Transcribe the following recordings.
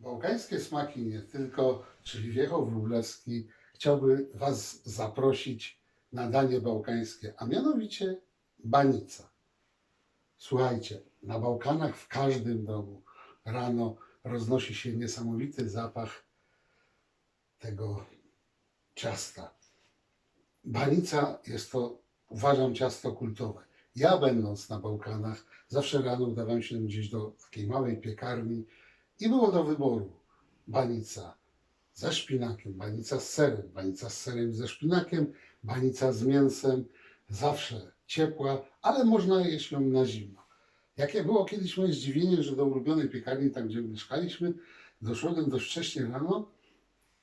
Bałkańskie smaki nie tylko, czyli Wiechow Wróblewski chciałby Was zaprosić na danie bałkańskie, a mianowicie banica. Słuchajcie, na Bałkanach w każdym domu rano roznosi się niesamowity zapach tego ciasta. Banica jest to, uważam, ciasto kultowe. Ja będąc na Bałkanach, zawsze rano udawałem się gdzieś do takiej małej piekarni i było do wyboru banica ze szpinakiem, banica z serem, banica z serem ze szpinakiem, banica z mięsem, zawsze ciepła, ale można jeść ją na zimno. Jakie było kiedyś moje zdziwienie, że do ulubionej piekarni, tam gdzie mieszkaliśmy, doszedłem dość wcześnie rano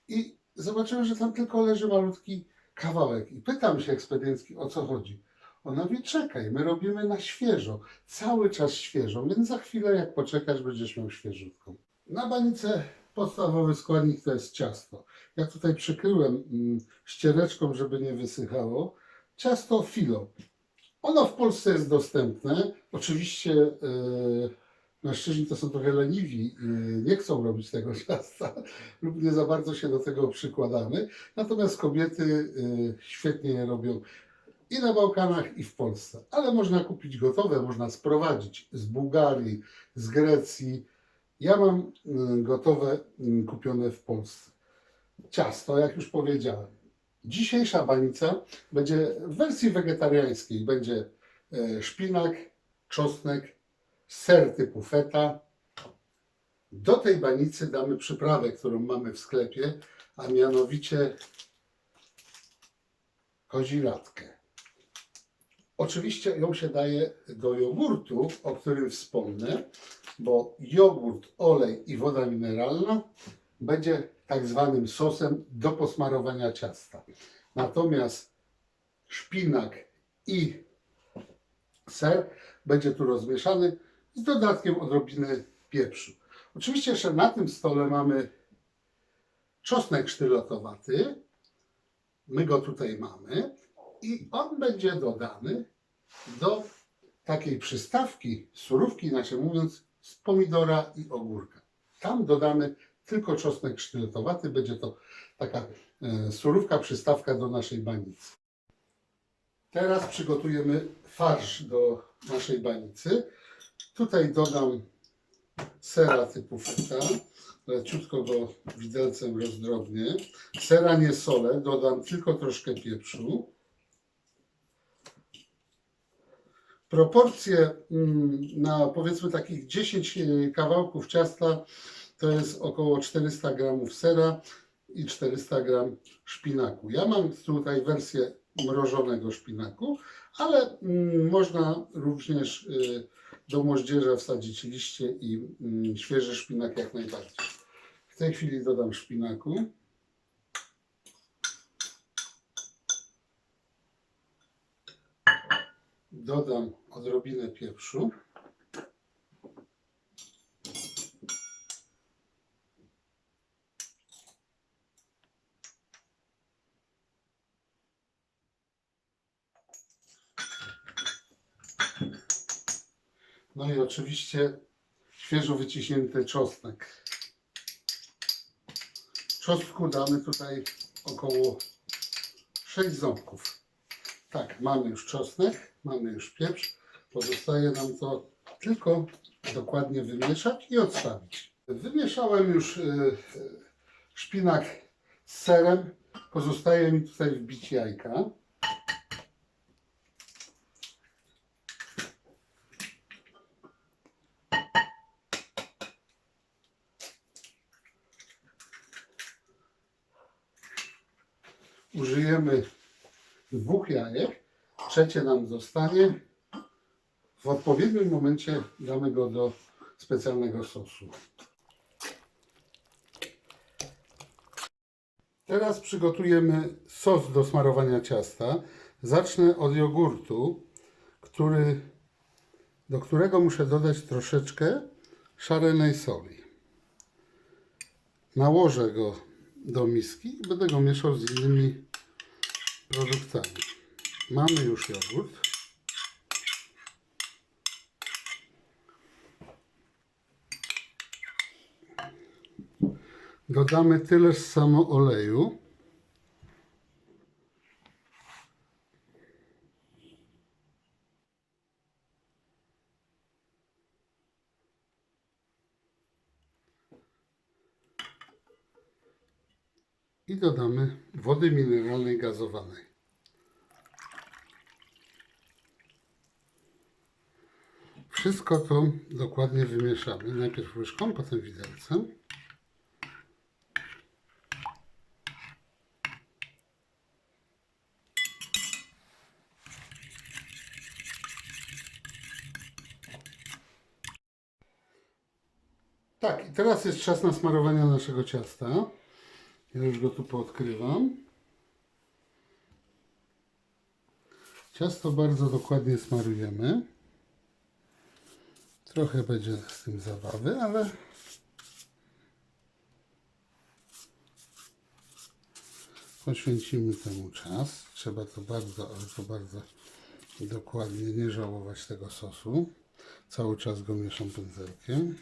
i zobaczyłem, że tam tylko leży malutki kawałek. I pytam się ekspediencki, o co chodzi. Ona mówi, czekaj, my robimy na świeżo, cały czas świeżo, więc za chwilę jak poczekasz, będziesz miał świeżutką. Na banice podstawowy składnik to jest ciasto. Ja tutaj przykryłem mm, ściereczką, żeby nie wysychało. Ciasto filo. Ono w Polsce jest dostępne. Oczywiście yy, mężczyźni to są trochę leniwi, yy, nie chcą robić tego ciasta lub nie za bardzo się do tego przykładamy. Natomiast kobiety yy, świetnie je robią i na Bałkanach, i w Polsce. Ale można kupić gotowe, można sprowadzić z Bułgarii, z Grecji. Ja mam y, gotowe y, kupione w Polsce. Ciasto, jak już powiedziałem. Dzisiejsza banica będzie w wersji wegetariańskiej. Będzie e, szpinak, czosnek, ser typu feta. Do tej banicy damy przyprawę, którą mamy w sklepie, a mianowicie kozilatkę. Oczywiście ją się daje do jogurtu, o którym wspomnę, bo jogurt, olej i woda mineralna będzie tak zwanym sosem do posmarowania ciasta. Natomiast szpinak i ser będzie tu rozmieszany z dodatkiem odrobiny pieprzu. Oczywiście jeszcze na tym stole mamy czosnek sztylotowaty. My go tutaj mamy i on będzie dodany do takiej przystawki, surówki, inaczej mówiąc, z pomidora i ogórka. Tam dodamy tylko czosnek sztylotowaty, będzie to taka e, surówka, przystawka do naszej banicy. Teraz przygotujemy farsz do naszej banicy. Tutaj dodam sera typu feta, leciutko go widelcem rozdrobnię. Sera nie solę, dodam tylko troszkę pieprzu. Proporcje mm, na powiedzmy takich 10 kawałków ciasta to jest około 400 gramów sera i 400 gram szpinaku. Ja mam tutaj wersję mrożonego szpinaku, ale mm, można również y, do moździerza wsadzić liście i mm, świeży szpinak jak najbardziej. W tej chwili dodam szpinaku. Dodam odrobinę pieprzu. No i oczywiście świeżo wyciśnięty czosnek. Czosnku damy tutaj około 6 ząbków. Tak, mamy już czosnek, mamy już pieprz. Pozostaje nam to tylko dokładnie wymieszać i odstawić. Wymieszałem już y, y, szpinak z serem. Pozostaje mi tutaj wbić jajka. Użyjemy dwóch jajek. Trzecie nam zostanie. W odpowiednim momencie damy go do specjalnego sosu. Teraz przygotujemy sos do smarowania ciasta. Zacznę od jogurtu, który, do którego muszę dodać troszeczkę szarenej soli. Nałożę go do miski i będę go mieszał z innymi produktami. Mamy już jogurt. dodamy tyle samo oleju. I dodamy wody mineralnej gazowanej. Wszystko to dokładnie wymieszamy. Najpierw łyżką, potem widelcem. Tak, i teraz jest czas na smarowanie naszego ciasta. Ja już go tu poodkrywam. Ciasto bardzo dokładnie smarujemy. Trochę będzie z tym zabawy, ale poświęcimy temu czas. Trzeba to bardzo, ale to bardzo dokładnie nie żałować tego sosu. Cały czas go mieszam pędzelkiem.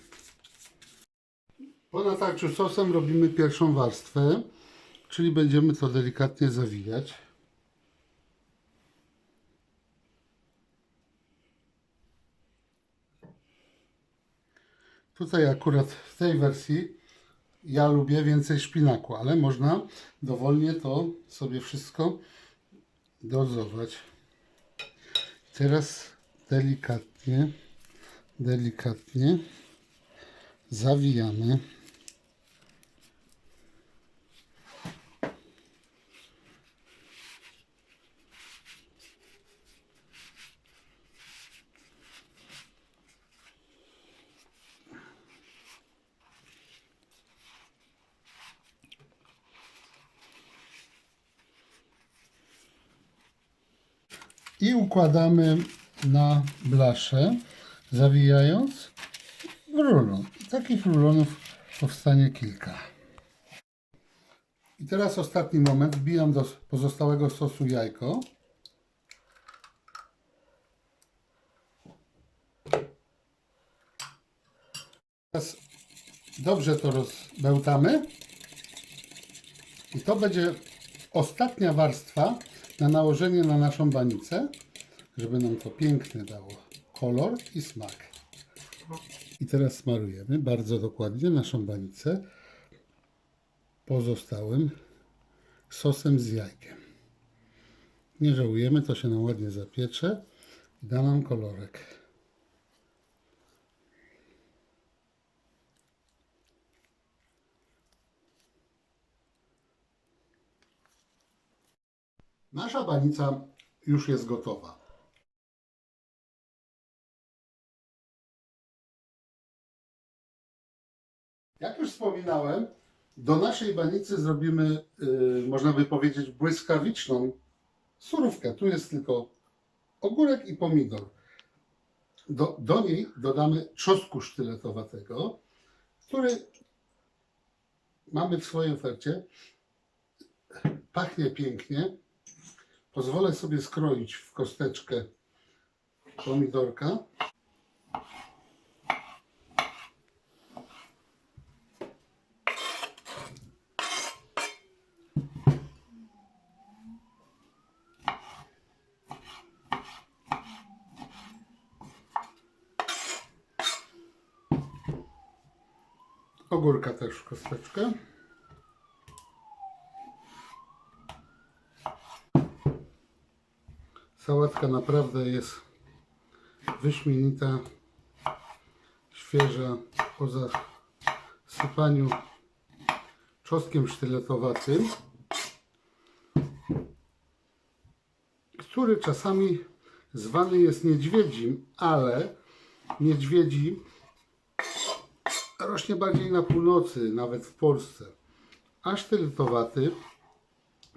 Po natarciu sosem robimy pierwszą warstwę, czyli będziemy to delikatnie zawijać. Tutaj akurat w tej wersji ja lubię więcej szpinaku, ale można dowolnie to sobie wszystko dozować. Teraz delikatnie, delikatnie zawijamy. I układamy na blaszę, zawijając w rulon. Takich rulonów powstanie kilka. I teraz ostatni moment. Wbijam do pozostałego sosu jajko. Teraz dobrze to rozbełtamy. I to będzie ostatnia warstwa na nałożenie na naszą banicę, żeby nam to pięknie dało kolor i smak. I teraz smarujemy bardzo dokładnie naszą banicę pozostałym sosem z jajkiem. Nie żałujemy, to się nam ładnie zapiecze i da nam kolorek. Nasza banica już jest gotowa. Jak już wspominałem, do naszej banicy zrobimy, yy, można by powiedzieć, błyskawiczną surówkę. Tu jest tylko ogórek i pomidor. Do, do niej dodamy trzosku sztyletowatego, który mamy w swojej ofercie. Pachnie pięknie. Pozwolę sobie skroić w kosteczkę pomidorka. Ogórka też w kosteczkę. Sałatka naprawdę jest wyśmienita, świeża, po zasypaniu czosnkiem sztyletowatym, który czasami zwany jest niedźwiedzim, ale niedźwiedzi rośnie bardziej na północy, nawet w Polsce, a sztyletowaty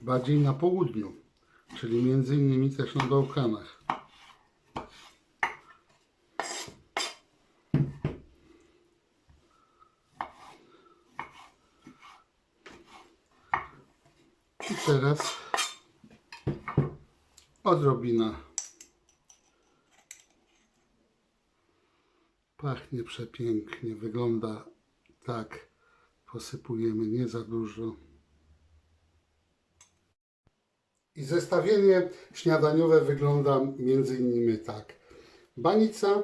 bardziej na południu czyli między innymi też na Bałkanach. I teraz odrobina. Pachnie przepięknie, wygląda tak Posypujemy nie za dużo. I zestawienie śniadaniowe wygląda innymi tak. Banica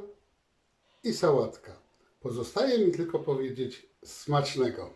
i sałatka. Pozostaje mi tylko powiedzieć smacznego.